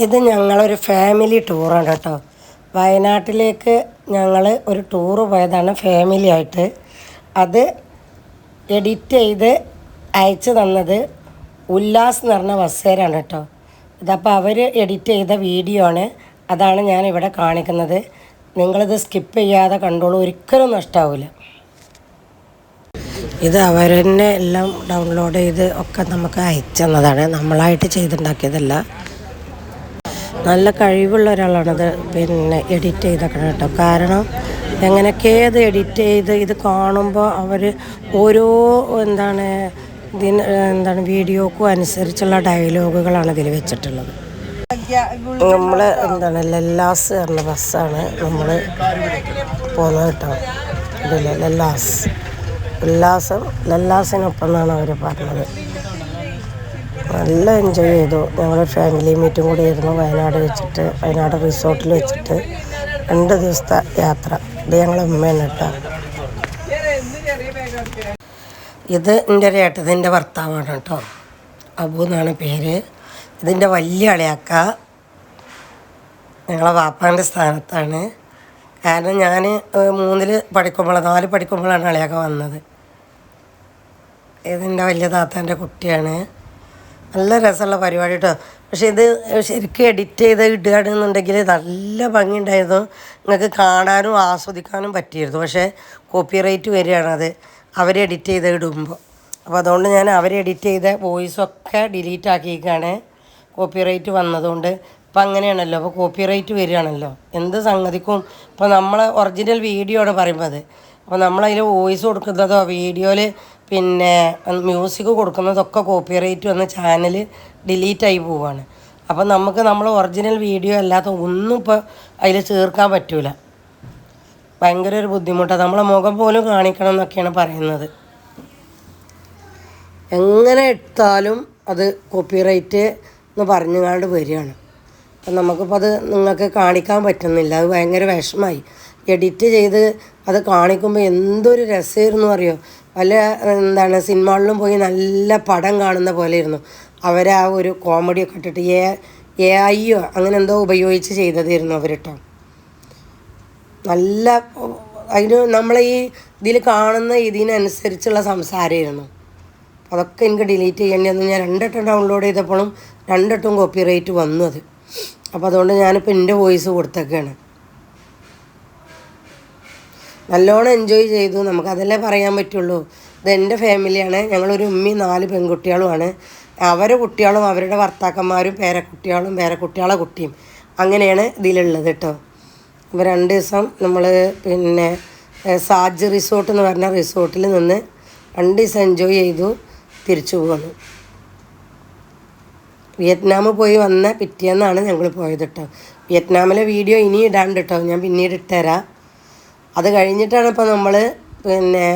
ഇത് ഞങ്ങളൊരു ഫാമിലി ടൂറാണ് കേട്ടോ. വയനാട്ടിലേക്ക് ഞങ്ങൾ ഒരു ടൂറ് പോയതാണ് ഫാമിലി ആയിട്ട്. അത് എഡിറ്റ് ചെയ്ത് അയച്ചു തന്നത് ഉല്ലാസ് എന്ന് പറഞ്ഞ ബസ്സേരാണ് കേട്ടോ. ഇതപ്പോൾ അവർ എഡിറ്റ് ചെയ്ത വീഡിയോ ആണ്. അതാണ് ഞാൻ ഇവിടെ കാണിക്കുന്നത്. നിങ്ങളിത് സ്കിപ്പ് ചെയ്യാതെ കണ്ടോളൂ ഒരിക്കലും നഷ്ടാവില്ല ഇത് അവരെന്നെ എല്ലാം ഡൗൺലോഡ് ചെയ്ത് ഒക്കെ നമുക്ക് അയച്ചു തന്നതാണ്. നമ്മളായിട്ട് ചെയ്തുണ്ടാക്കിയതല്ല. നല്ല കഴിവുള്ള ഒരാളാണത് പിന്നെ എഡിറ്റ് ചെയ്തേക്കണം കേട്ടോ. കാരണം എങ്ങനെയൊക്കെ ഇത് എഡിറ്റ് ചെയ്ത് ഇത് കാണുമ്പോൾ അവർ ഓരോ എന്താണ് ഇതിന് എന്താണ് വീഡിയോക്കും അനുസരിച്ചുള്ള ഡയലോഗുകളാണ് ഇതിൽ വെച്ചിട്ടുള്ളത്. നമ്മൾ എന്താണ് ലല്ലാസ് എന്ന ബസ്സാണ് നമ്മൾ പോകുന്നത് കേട്ടോ. ഇതില്ല ലല്ലാസ് ഉല്ലാസം ലല്ലാസിനൊപ്പം എന്നാണ് അവർ പറഞ്ഞത്. നല്ല എൻജോയ് ചെയ്തു. ഞങ്ങൾ ഫാമിലി മീറ്റും കൂടി ആയിരുന്നു. വയനാട് വെച്ചിട്ട് വയനാട് റിസോർട്ടിൽ വെച്ചിട്ട് രണ്ട് ദിവസത്തെ യാത്ര. ഇത് ഞങ്ങളെ ഉമ്മയാണ് കേട്ടോ. ഇത് എന്റെ ഒരു ഏട്ടതിന്റെ ഭർത്താവാണ് കേട്ടോ. അബു എന്നാണ് പേര്. ഇതിന്റെ വലിയ അളയാക്ക. ഞങ്ങളെ വാപ്പാന്റെ സ്ഥാനത്താണ്. കാരണം ഞാൻ മൂന്നിൽ പഠിക്കുമ്പോൾ നാല് പഠിക്കുമ്പോഴാണ് അളയാക്ക വന്നത്. ഇതിന്റെ വലിയ താത്താന്റെ കുട്ടിയാണ്. നല്ല രസമുള്ള പരിപാടി കേട്ടോ പക്ഷേ ഇത് ശരിക്കും എഡിറ്റ് ചെയ്ത് ഇടുകയാണെന്നുണ്ടെങ്കിൽ നല്ല ഭംഗിയുണ്ടായിരുന്നു. നിങ്ങൾക്ക് കാണാനും ആസ്വദിക്കാനും പറ്റിയിരുന്നു. പക്ഷേ കോപ്പിറൈറ്റ് വരികയാണത് അവർ എഡിറ്റ് ചെയ്ത് ഇടുമ്പോൾ. അപ്പോൾ അതുകൊണ്ട് ഞാൻ അവർ എഡിറ്റ് ചെയ്ത വോയിസൊക്കെ ഡിലീറ്റ് കോപ്പി കോപ്പിറൈറ്റ് വന്നതുകൊണ്ട്. ഇപ്പം അങ്ങനെയാണല്ലോ. അപ്പോൾ കോപ്പിറൈറ്റ് വരികയാണല്ലോ. എന്ത് സംഗതിക്കും? ഇപ്പോൾ നമ്മൾ ഒറിജിനൽ വീഡിയോ ആണ് പറയുമ്പോൾ അപ്പോൾ നമ്മളതിൽ വോയിസ് കൊടുക്കുന്നതോ വീഡിയോയിൽ പിന്നെ മ്യൂസിക് കൊടുക്കുന്നതൊക്കെ കോപ്പിറൈറ്റ് വന്ന ചാനൽ ഡിലീറ്റ് ആയി പോവാണ്. അപ്പോൾ നമുക്ക് നമ്മൾ ഒറിജിനൽ വീഡിയോ അല്ലാത്ത ഒന്നും ഇപ്പോൾ അതിൽ ചേർക്കാൻ പറ്റൂല. ഭയങ്കര ഒരു ബുദ്ധിമുട്ടാണ് നമ്മളെ മുഖം പോലും കാണിക്കണം എന്നൊക്കെയാണ് പറയുന്നത്. എങ്ങനെ എടുത്താലും അത് കോപ്പിറൈറ്റ് എന്ന് പറഞ്ഞുകൊണ്ട് വരികയാണ്. അപ്പം നമുക്കിപ്പോൾ അത് നിങ്ങൾക്ക് കാണിക്കാൻ പറ്റുന്നില്ല. അത് ഭയങ്കര വിഷമായി. എഡിറ്റ് ചെയ്ത് അത് കാണിക്കുമ്പോൾ എന്തൊരു രസമായിരുന്നു അറിയോ? വല്ല എന്താണ് സിനിമകളിലും പോയി നല്ല പടം കാണുന്ന പോലെ ഇരുന്നു അവരാ ഒരു കോമഡിയൊക്കെ ഇട്ടിട്ട് എ എ ഐയോ അങ്ങനെ എന്തോ ഉപയോഗിച്ച് ചെയ്തതായിരുന്നു അവരിട്ടോ. നല്ല അതിന് നമ്മളെ ഈ ഇതിൽ കാണുന്ന ഇതിനനുസരിച്ചുള്ള സംസാരമായിരുന്നു. അതൊക്കെ എനിക്ക് ഡിലീറ്റ് ചെയ്യേണ്ടി വന്നു. ഞാൻ രണ്ടെട്ടം ഡൗൺലോഡ് ചെയ്തപ്പോഴും രണ്ടെട്ടും കോപ്പി റേറ്റ് വന്നു അത്. അപ്പോൾ അതുകൊണ്ട് ഞാനിപ്പോൾ എന്റെ വോയിസ് കൊടുത്തൊക്കെയാണ്. നല്ലോണം എൻജോയ് ചെയ്തു. നമുക്കതല്ലേ പറയാൻ പറ്റുള്ളൂ. ഇത് എന്റെ ഫാമിലിയാണ് ഞങ്ങളൊരു ഉമ്മയും നാല് പെൺകുട്ടികളുമാണ്. അവരെ കുട്ടികളും അവരുടെ ഭർത്താക്കന്മാരും പേരക്കുട്ടികളും പേരക്കുട്ടികളെ കുട്ടിയും അങ്ങനെയാണ് ഇതിലുള്ളത് കേട്ടോ. അപ്പോൾ രണ്ട് ദിവസം നമ്മൾ പിന്നെ സാജ് റിസോർട്ട് എന്ന് പറഞ്ഞ റിസോർട്ടിൽ നിന്ന് രണ്ട് ദിവസം എൻജോയ് ചെയ്തു തിരിച്ചു പോന്നു. വിയറ്റ്നാം പോയി വന്ന പിറ്റേന്നാണ് ഞങ്ങൾ പോയത് കേട്ടോ. വിയറ്റ്നാമിലെ വീഡിയോ ഇനി ഇടാണ്ട് കേട്ടോ. ഞാൻ പിന്നീട് ഇട്ടുതരാം അത് കഴിഞ്ഞിട്ടാണ് ഇപ്പോൾ നമ്മൾ പിന്നെ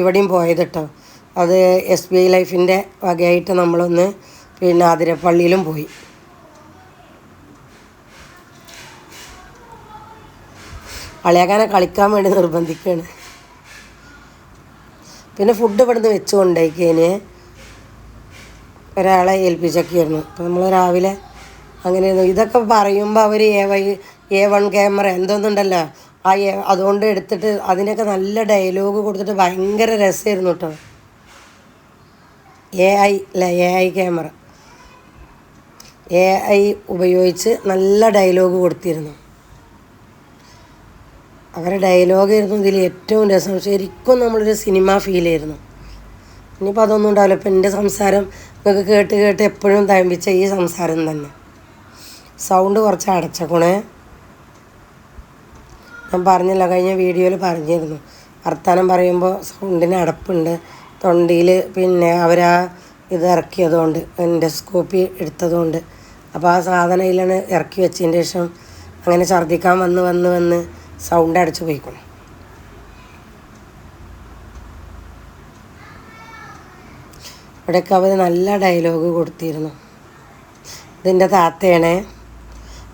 ഇവിടെയും പോയത് കേട്ടോ അത് എസ് ബി ഐ ലൈഫിന്റെ വകയായിട്ട് നമ്മളൊന്ന് പിന്നെ ആതിരപ്പള്ളിയിലും പോയി. കളിയാക്കാനെ കളിക്കാൻ വേണ്ടി നിർബന്ധിക്കുകയാണ് പിന്നെ ഫുഡ് ഇവിടുന്ന് വെച്ച് കൊണ്ടേക്കേന് ഒരാളെ ഏൽപ്പിച്ചൊക്കെയായിരുന്നു. അപ്പോൾ നമ്മൾ രാവിലെ അങ്ങനെയായിരുന്നു. ഇതൊക്കെ പറയുമ്പോൾ അവർ A Y A one camera എന്തോന്നുണ്ടല്ലോ? ആ അതുകൊണ്ട് എടുത്തിട്ട് അതിനൊക്കെ നല്ല ഡയലോഗ് കൊടുത്തിട്ട് ഭയങ്കര രസമായിരുന്നു കേട്ടോ എ ഐ അല്ല A I camera A I ഉപയോഗിച്ച് നല്ല ഡയലോഗ് കൊടുത്തിരുന്നു. അവരുടെ ഡയലോഗ് ആയിരുന്നു ഇതിൽ ഏറ്റവും രസം. ശരിക്കും നമ്മളൊരു സിനിമ ഫീൽ ആയിരുന്നു. ഇനിയിപ്പോൾ അതൊന്നും ഉണ്ടാവില്ല. ഇപ്പം എന്റെ സംസാരം നിങ്ങൾക്ക് കേട്ട് കേട്ട് എപ്പോഴും തഴമ്പിച്ച ഈ സംസാരം തന്നെ. സൗണ്ട് കുറച്ച് അടച്ചേക്കണേ. ഞാൻ പറഞ്ഞില്ല കഴിഞ്ഞ വീഡിയോയിൽ പറഞ്ഞിരുന്നു. വർത്തമാനം പറയുമ്പോൾ സൗണ്ടിന് അടപ്പുണ്ട്. തൊണ്ടിയിൽ പിന്നെ അവരാ ഇത് ഇറക്കിയതുകൊണ്ട് എൻഡോസ്കോപ്പി എടുത്തതുകൊണ്ട്. അപ്പോൾ ആ സാധനയിലാണ് ഇറക്കി വെച്ചതിന് ശേഷം അങ്ങനെ ഛർദ്ദിക്കാൻ വന്ന് വന്ന് വന്ന് സൗണ്ട് അടച്ചു പോയിക്കണം. ഇവിടെയൊക്കെ അവർ നല്ല ഡയലോഗ് കൊടുത്തിരുന്നു. ഇതിന്റെ താത്തയാണേ.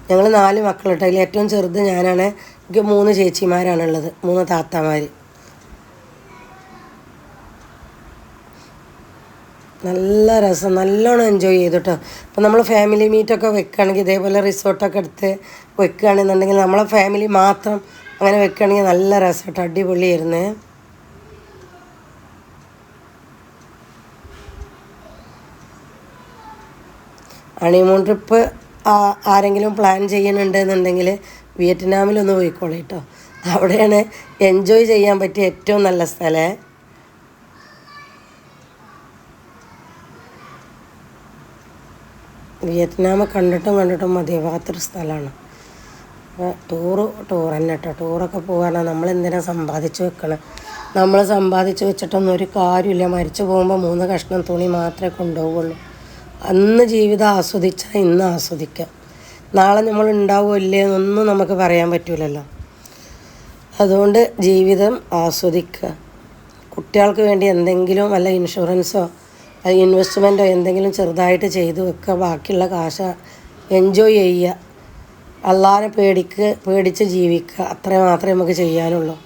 ഞങ്ങൾ നാല് മക്കളുണ്ട്. അതിൽ ഏറ്റവും ചെറുത് ഞാനാണ്. എനിക്ക് മൂന്ന് ചേച്ചിമാരാണുള്ളത്. മൂന്ന് താത്തമാർ നല്ല രസം. നല്ലോണം എൻജോയ് ചെയ്തു കേട്ടോ അപ്പോൾ നമ്മൾ ഫാമിലി മീറ്റൊക്കെ വെക്കുകയാണെങ്കിൽ ഇതേപോലെ റിസോർട്ടൊക്കെ എടുത്ത് വെക്കുകയാണെന്നുണ്ടെങ്കിൽ നമ്മളെ ഫാമിലി മാത്രം അങ്ങനെ വെക്കുകയാണെങ്കിൽ നല്ല രസം കേട്ടോ അടിപൊളിയായിരുന്നേ ഹണിമൂൺ ട്രിപ്പ് ആരെങ്കിലും പ്ലാൻ ചെയ്യുന്നുണ്ടെന്നുണ്ടെങ്കിൽ വിയറ്റ്നാമിലൊന്ന് പോയിക്കോളൂ കേട്ടോ. അവിടെയാണ് എൻജോയ് ചെയ്യാൻ പറ്റിയ ഏറ്റവും നല്ല സ്ഥലം. വിയറ്റ്നാം കണ്ടിട്ടും കണ്ടിട്ടും മതിയാവാത്തൊരു സ്ഥലമാണ്. ടൂറ് ടൂർ തന്നെ കേട്ടോ ടൂറൊക്കെ പോകാനാണ് നമ്മൾ എന്തിനാ സമ്പാദിച്ച് വെക്കണം? നമ്മൾ സമ്പാദിച്ച് വെച്ചിട്ടൊന്നും ഒരു കാര്യമില്ല. മരിച്ചു പോകുമ്പോൾ മൂന്ന് കഷ്ണം തുണി മാത്രമേ കൊണ്ടുപോകുള്ളൂ അന്ന് ജീവിതം ആസ്വദിച്ചാൽ ഇന്ന് ആസ്വദിക്കാം. നാളെ നമ്മൾ ഉണ്ടാവുമോ ഇല്ലേ എന്നൊന്നും നമുക്ക് പറയാൻ പറ്റില്ലല്ലോ അതുകൊണ്ട് ജീവിതം ആസ്വദിക്കുക. കുട്ടികൾക്ക് വേണ്ടി എന്തെങ്കിലും വല്ല ഇൻഷുറൻസോ ഇൻവെസ്റ്റ്മെന്റോ എന്തെങ്കിലും ചെറുതായിട്ട് ചെയ്തു വെക്കുക. ബാക്കിയുള്ള കാശ എൻജോയ് ചെയ്യുക. അള്ളാഹിനെ പേടിക്ക് പേടിച്ച് ജീവിക്കുക. അത്രേ മാത്രമേ നമുക്ക് ചെയ്യാനുള്ളൂ.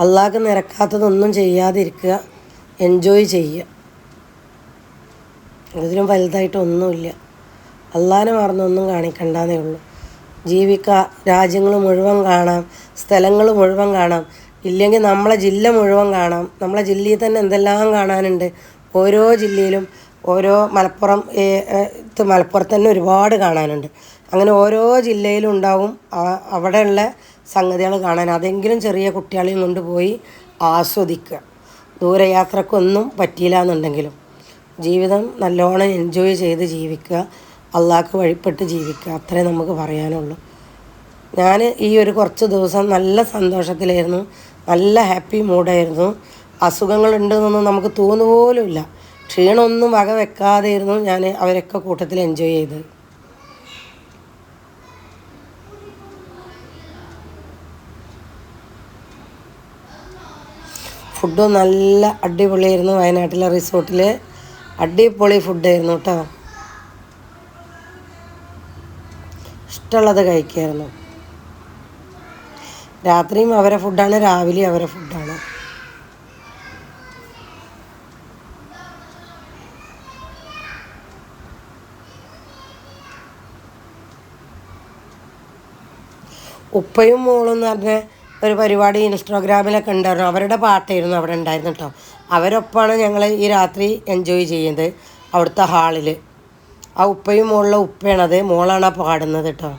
അള്ളാഹ്ക്ക് നിരക്കാത്തതൊന്നും ചെയ്യാതിരിക്കുക. എൻജോയ് ചെയ്യുക. ഇതിലും വലുതായിട്ടൊന്നുമില്ല. അള്ളാനെ മറന്നൊന്നും കാണിക്കണ്ടെന്നേ ഉള്ളൂ. ജീവിക്കുക രാജ്യങ്ങൾ മുഴുവൻ കാണാം സ്ഥലങ്ങൾ മുഴുവൻ കാണാം. ഇല്ലെങ്കിൽ നമ്മളെ ജില്ല മുഴുവൻ കാണാം. നമ്മളെ ജില്ലയിൽ തന്നെ എന്തെല്ലാം കാണാനുണ്ട്. ഓരോ ജില്ലയിലും ഓരോ മലപ്പുറം മലപ്പുറത്ത് തന്നെ ഒരുപാട് കാണാനുണ്ട്. അങ്ങനെ ഓരോ ജില്ലയിലും ഉണ്ടാവും അവിടെയുള്ള സംഗതികൾ കാണാൻ. അതെങ്കിലും ചെറിയ കുട്ടികളെയും കൊണ്ടുപോയി ആസ്വദിക്കുക. ദൂരയാത്രക്കൊന്നും പറ്റിയില്ല എന്നുണ്ടെങ്കിലും ജീവിതം നല്ലോണം എൻജോയ് ചെയ്ത് ജീവിക്കുക. അള്ളാഹ്ക്ക് വഴിപ്പെട്ട് ജീവിക്കുക. അത്രേ നമുക്ക് പറയാനുള്ളൂ. ഞാൻ ഈ ഒരു കുറച്ച് ദിവസം നല്ല സന്തോഷത്തിലായിരുന്നു. നല്ല ഹാപ്പി മൂഡായിരുന്നു. അസുഖങ്ങളുണ്ടെന്നൊന്നും നമുക്ക് തോന്നുപോലുമില്ല ക്ഷീണമൊന്നും വക വെക്കാതെയിരുന്നു ഞാൻ അവരൊക്കെ കൂട്ടത്തിൽ എൻജോയ് ചെയ്തത്. ഫുഡും നല്ല അടിപൊളിയായിരുന്നു വയനാട്ടിലെ റിസോർട്ടിൽ അടിപൊളി ഫുഡായിരുന്നു കേട്ടോ. ഇഷ്ടമുള്ളത് കഴിക്കായിരുന്നു. രാത്രിയും അവരെ ഫുഡാണ് രാവിലെ അവരെ ഫുഡാണ്. ഉപ്പയും മോളും എന്ന് പറഞ്ഞ ഒരു പരിപാടി ഇൻസ്റ്റാഗ്രാമിലൊക്കെ ഉണ്ടായിരുന്നു. അവരുടെ പാട്ടായിരുന്നു അവിടെ ഉണ്ടായിരുന്നു കേട്ടോ. അവരൊപ്പമാണ് ഞങ്ങൾ ഈ രാത്രി എൻജോയ് ചെയ്യുന്നത് അവിടുത്തെ ഹാളിൽ ആ ഉപ്പയും മോളിലെ ഉപ്പയാണത്. മോളാണ് പാടുന്നത് കേട്ടോ.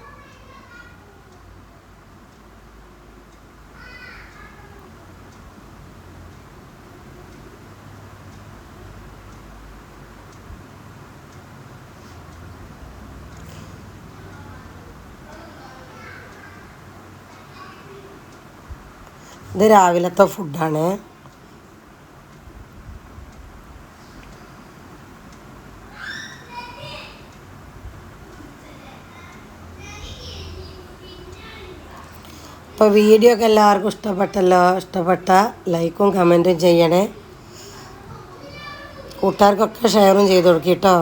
ഇത് രാവിലത്തെ ഫുഡാണ്. അപ്പോൾ വീഡിയോ ഒക്കെ എല്ലാവർക്കും ഇഷ്ടപ്പെട്ടല്ലോ ഇഷ്ടപ്പെട്ട ലൈക്കും കമന്റും ചെയ്യണേ. കൂട്ടുകാർക്കൊക്കെ ഷെയറും ചെയ്ത് കൊടുക്കും കേട്ടോ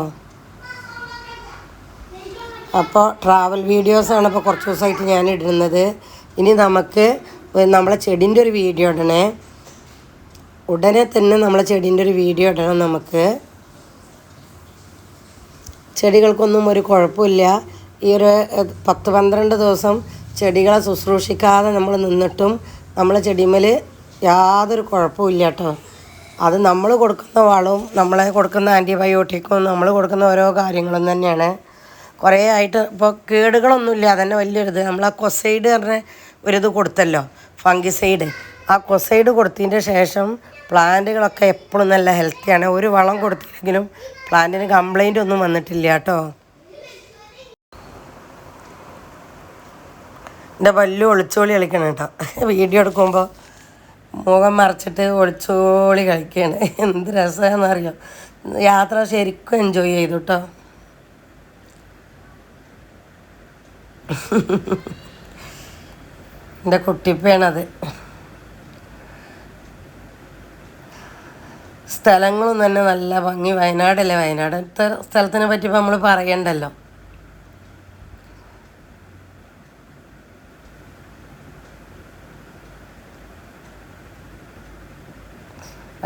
അപ്പോൾ ട്രാവൽ വീഡിയോസാണ് ഇപ്പോൾ കുറച്ച് ദിവസമായിട്ട് ഞാൻ ഇടുന്നത് ഇനി നമുക്ക് നമ്മളെ ചെടീന്റെ ഒരു വീഡിയോ ഇടണേ. ഉടനെ തന്നെ നമ്മളെ ചെടീന്റെ ഒരു വീഡിയോ ഇടണം നമുക്ക്. ചെടികൾക്കൊന്നും ഒരു കുഴപ്പമില്ല. ഈ ഒരു പത്ത് പന്ത്രണ്ട് ദിവസം ചെടികളെ ശുശ്രൂഷിക്കാതെ നമ്മൾ നിന്നിട്ടും നമ്മളെ ചെടിമേൽ യാതൊരു കുഴപ്പമില്ല കേട്ടോ. അത് നമ്മൾ കൊടുക്കുന്ന വളവും നമ്മളെ കൊടുക്കുന്ന ആന്റിബയോട്ടിക്കും നമ്മൾ കൊടുക്കുന്ന ഓരോ കാര്യങ്ങളും തന്നെയാണ്. കുറേ ആയിട്ട് ഇപ്പോൾ കേടുകളൊന്നുമില്ല. അതന്നെ വലിയൊരിത്. നമ്മൾ ആ കൊസൈഡ് പറഞ്ഞ ഒരിത് കൊടുത്തല്ലോ. ഫംഗിസൈഡ്. ആ കൊസൈഡ് കൊടുത്തതിന്റെ ശേഷം പ്ലാന്റുകളൊക്കെ എപ്പോഴും നല്ല ഹെൽത്തിയാണ് ഒരു വളം കൊടുത്തില്ലെങ്കിലും പ്ലാന്റിന് കംപ്ലൈന്റ് ഒന്നും വന്നിട്ടില്ല കേട്ടോ. എന്റെ പല്ലു ഒളിച്ചോളി കളിക്കണം കേട്ടോ. വീഡിയോ എടുക്കുമ്പോൾ മുഖം മറച്ചിട്ട് ഒളിച്ചോളി കളിക്കുകയാണ് എന്ത് രസമാണെന്നറിയാം യാത്ര ശരിക്കും എൻജോയ് ചെയ്തു കേട്ടോ. എന്റെ കുട്ടിപ്പയാണത് സ്ഥലങ്ങളും തന്നെ നല്ല ഭംഗി. വയനാടല്ലേ? വയനാടത്തെ സ്ഥലത്തിനെ പറ്റി നമ്മൾ പറയണ്ടല്ലോ.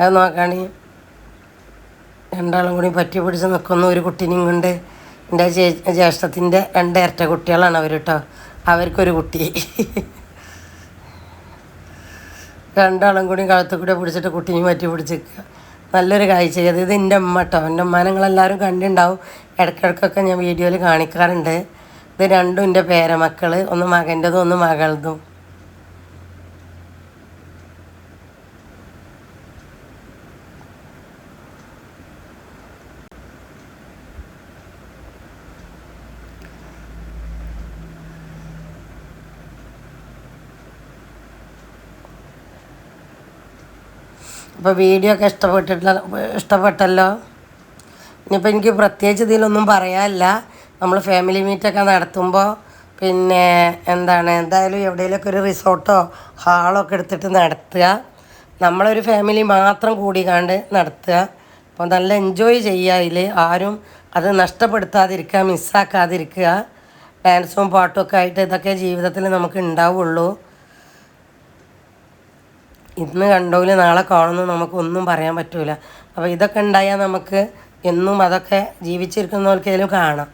അത് നോക്കാണി. രണ്ടാളും കൂടി പറ്റി പിടിച്ച് നിൽക്കുന്ന ഒരു കുട്ടീനെയും കൊണ്ട് എന്റെ ജ്യേഷ്ഠത്തിന്റെ രണ്ട് ഇരട്ട കുട്ടികളാണ് അവർ കേട്ടോ അവർക്കൊരു കുട്ടി. രണ്ടാളും കൂടി കഴുത്ത് കൂടെ പിടിച്ചിട്ട് കുട്ടിയും മാറ്റി പിടിച്ചിരിക്കുക. നല്ലൊരു കാഴ്ച ഇത് എന്റെ അമ്മ കേട്ടോ എന്റെ അമ്മ നിങ്ങളെല്ലാവരും കണ്ടിട്ടുണ്ടാവും ഇടയ്ക്കിടയ്ക്കൊക്കെ ഞാൻ വീഡിയോയിൽ കാണിക്കാറുണ്ട്. ഇത് രണ്ടും എന്റെ പേരമക്കൾ ഒന്ന് മകന്റെതും ഒന്ന് മകളതും അപ്പോൾ വീഡിയോ ഒക്കെ ഇഷ്ടപ്പെട്ടിട്ടുള്ള ഇഷ്ടപ്പെട്ടല്ലോ? ഇനിയിപ്പോൾ എനിക്ക് പ്രത്യേകിച്ച് ഇതിലൊന്നും പറയാനില്ല. നമ്മൾ ഫാമിലി മീറ്റൊക്കെ നടത്തുമ്പോൾ പിന്നെ എന്താണ് എന്തായാലും എവിടെയെങ്കിലുമൊക്കെ ഒരു റിസോർട്ടോ ഹാളോ ഒക്കെ എടുത്തിട്ട് നടത്തുക. നമ്മളൊരു ഫാമിലി മാത്രം കൂടി കണ്ട് നടത്തുക. അപ്പോൾ നല്ല എൻജോയ് ചെയ്യുക അതിൽ ആരും അത് നഷ്ടപ്പെടുത്താതിരിക്കുക മിസ്സാക്കാതിരിക്കുക ഡാൻസും പാട്ടും ഒക്കെ ആയിട്ട് ഇതൊക്കെ ജീവിതത്തിൽ നമുക്ക് ഉണ്ടാവുള്ളൂ. ഇന്ന് കണ്ടോൽ നാളെ കാണുന്നു നമുക്കൊന്നും പറയാൻ പറ്റില്ല അപ്പോൾ ഇതൊക്കെ ഉണ്ടായാൽ നമുക്ക് എന്നും അതൊക്കെ ജീവിച്ചിരിക്കുന്നവർക്ക് ഇതിലും കാണാം.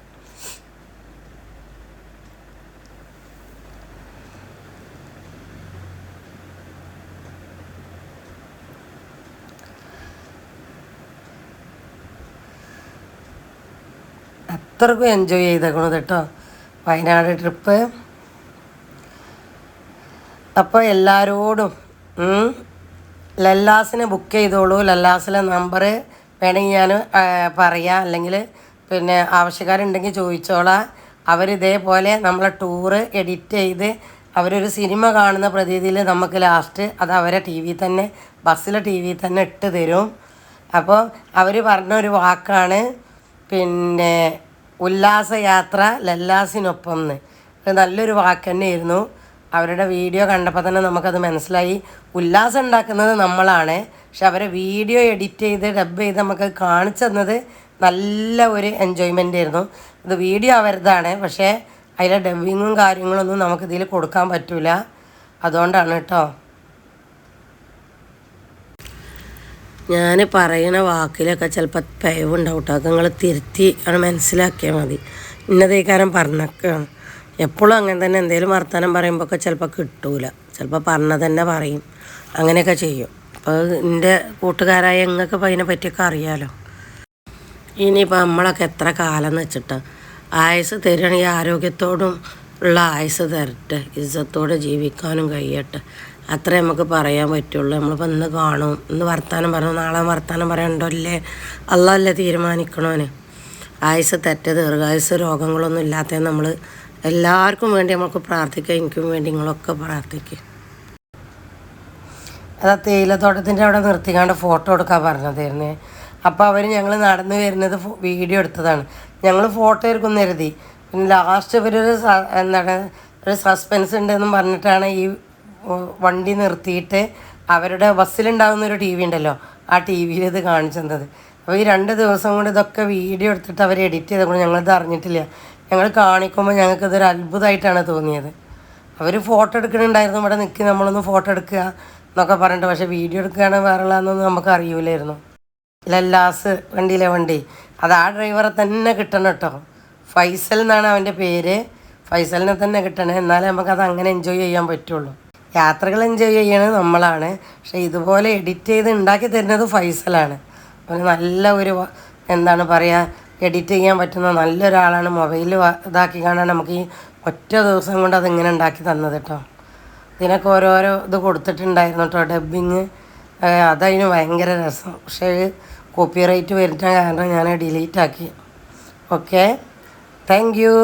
അത്രക്കും എൻജോയ് ചെയ്തേക്കണത് കേട്ടോ. വയനാട് ട്രിപ്പ് അപ്പോൾ എല്ലാവരോടും ലല്ലാസിനെ ബുക്ക് ചെയ്തോളൂ. ലല്ലാസിലെ നമ്പർ വേണമെങ്കിൽ ഞാൻ പറയാം. അല്ലെങ്കിൽ പിന്നെ ആവശ്യക്കാരുണ്ടെങ്കിൽ ചോദിച്ചോളാം. അവരിതേപോലെ നമ്മളെ ടൂറ് എഡിറ്റ് ചെയ്ത് അവരൊരു സിനിമ കാണുന്ന പ്രതീതിയിൽ നമുക്ക് ലാസ്റ്റ് അത് അവരെ ടി വി തന്നെ ബസ്സിലെ ടി വി തന്നെ ഇട്ട് തരും. അപ്പോൾ അവർ പറഞ്ഞ ഒരു വാക്കാണ് പിന്നെ ഉല്ലാസയാത്ര ലല്ലാസിനൊപ്പം എന്ന്. നല്ലൊരു വാക്ക് തന്നെയായിരുന്നു. അവരുടെ വീഡിയോ കണ്ടപ്പോൾ തന്നെ നമുക്കത് മനസ്സിലായി. ഉല്ലാസം ഉണ്ടാക്കുന്നത് നമ്മളാണ്. പക്ഷെ അവരെ വീഡിയോ എഡിറ്റ് ചെയ്ത് ഡബ് ചെയ്ത് നമുക്ക് കാണിച്ചു തന്നത് നല്ല ഒരു എൻജോയ്മെന്റ് ആയിരുന്നു. ഇത് വീഡിയോ അവരുതാണ് പക്ഷേ അതിലെ ഡബിങ്ങും കാര്യങ്ങളൊന്നും നമുക്കിതിൽ കൊടുക്കാൻ പറ്റില്ല അതുകൊണ്ടാണ് കേട്ടോ. ഞാൻ പറയുന്ന വാക്കിലൊക്കെ ചിലപ്പോൾ പേവുണ്ടാവും കേട്ടോ. അത് നിങ്ങൾ തിരുത്തി അത് മനസ്സിലാക്കിയാൽ മതി. ഇന്നതേക്കാരം പറഞ്ഞൊക്കെയാണ് എപ്പോഴും അങ്ങനെ തന്നെ എന്തെങ്കിലും വർത്തമാനം പറയുമ്പോൾ ഒക്കെ ചിലപ്പോൾ കിട്ടൂല. ചിലപ്പോൾ പറഞ്ഞ തന്നെ പറയും. അങ്ങനെയൊക്കെ ചെയ്യും. അപ്പോൾ എന്റെ കൂട്ടുകാരായ ഞങ്ങൾക്ക് ഇപ്പോൾ അതിനെ പറ്റിയൊക്കെ അറിയാലോ. ഇനിയിപ്പോൾ നമ്മളൊക്കെ എത്ര കാലം എന്ന് വെച്ചിട്ട് ആയുസ് തരുകയാണെങ്കിൽ ആരോഗ്യത്തോടും ഉള്ള ആയുസ് തരട്ടെ. ഇജ്ജത്തോടെ ജീവിക്കാനും കഴിയട്ടെ. അത്രേ നമുക്ക് പറയാൻ പറ്റുള്ളൂ. നമ്മളിപ്പോൾ ഇന്ന് കാണും. ഇന്ന് വർത്താനം പറഞ്ഞു നാളെ വർത്താനം പറയണ്ടല്ലേ അല്ലല്ലേ തീരുമാനിക്കണോന്? ആയുസ് തെറ്റ ദീർഘായുസ് രോഗങ്ങളൊന്നും ഇല്ലാത്ത നമ്മൾ എല്ലാവർക്കും വേണ്ടി നമുക്ക് പ്രാർത്ഥിക്കുക എനിക്കും വേണ്ടി നിങ്ങളൊക്കെ പ്രാർത്ഥിക്കുക അതാ തേയിലത്തോട്ടത്തിന്റെ അവിടെ നിർത്തിക്കാണ്ട് ഫോട്ടോ എടുക്കാൻ പറഞ്ഞതായിരുന്നു. അപ്പോൾ അവർ ഞങ്ങൾ നടന്നു വരുന്നത് വീഡിയോ എടുത്തതാണ്. ഞങ്ങൾ ഫോട്ടോ എടുക്കുന്ന കരുതി. പിന്നെ ലാസ്റ്റ് ഇവരൊരു എന്താണ് ഒരു സസ്പെൻസ് ഉണ്ടെന്നും പറഞ്ഞിട്ടാണ് ഈ വണ്ടി നിർത്തിയിട്ട് അവരുടെ ബസ്സിലുണ്ടാകുന്ന ഒരു ടി വി ഉണ്ടല്ലോ ആ ടി വിയിൽ ഇത് കാണിച്ചു തന്നത് അപ്പോൾ ഈ രണ്ട് ദിവസം കൊണ്ട് ഇതൊക്കെ വീഡിയോ എടുത്തിട്ട് അവർ എഡിറ്റ് ചെയ്തപ്പോൾ ഞങ്ങളിത് അറിഞ്ഞിട്ടില്ല. ഞങ്ങൾ കാണിക്കുമ്പോൾ ഞങ്ങൾക്ക് ഇതൊരു അത്ഭുതമായിട്ടാണ് തോന്നിയത്. അവർ ഫോട്ടോ എടുക്കണുണ്ടായിരുന്നു ഇവിടെ നിൽക്കി നമ്മളൊന്ന് ഫോട്ടോ എടുക്കുക എന്നൊക്കെ പറഞ്ഞിട്ട്. പക്ഷേ വീഡിയോ എടുക്കുകയാണ് വേറെയുള്ളതെന്നൊന്നും നമുക്ക് അറിയില്ലായിരുന്നു ലല്ലാസ് വണ്ടിയിലെ വണ്ടി. അത് ആ ഡ്രൈവറെ തന്നെ കിട്ടണം കേട്ടോ. ഫൈസൽ എന്നാണ് അവന്റെ പേര്. ഫൈസലിനെ തന്നെ കിട്ടണേ. എന്നാലേ നമുക്കത് അങ്ങനെ എൻജോയ് ചെയ്യാൻ പറ്റുള്ളൂ. യാത്രകൾ എൻജോയ് ചെയ്യണത് നമ്മളാണ്. പക്ഷേ ഇതുപോലെ എഡിറ്റ് ചെയ്ത് ഉണ്ടാക്കി തരുന്നത് ഫൈസലാണ്. അവന് നല്ല ഒരു എന്താണ് പറയുക എഡിറ്റ് ചെയ്യാൻ പറ്റുന്ന നല്ലൊരാളാണ്. മൊബൈൽ ഇതാക്കി കാണാൻ നമുക്ക് ഈ ഒറ്റ ദിവസം കൊണ്ട് അതിങ്ങനെ ഉണ്ടാക്കി തന്നത് കേട്ടോ ഇതിനൊക്കെ ഓരോരോ ഇത് കൊടുത്തിട്ടുണ്ടായിരുന്നു കേട്ടോ ഡബ്ബിങ് അതതിന് ഭയങ്കര രസം. പക്ഷേ കോപ്പി റൈറ്റ് വരുന്ന കാരണം ഞാൻ ഡിലീറ്റ് ആക്കി ഓക്കെ? Thank you.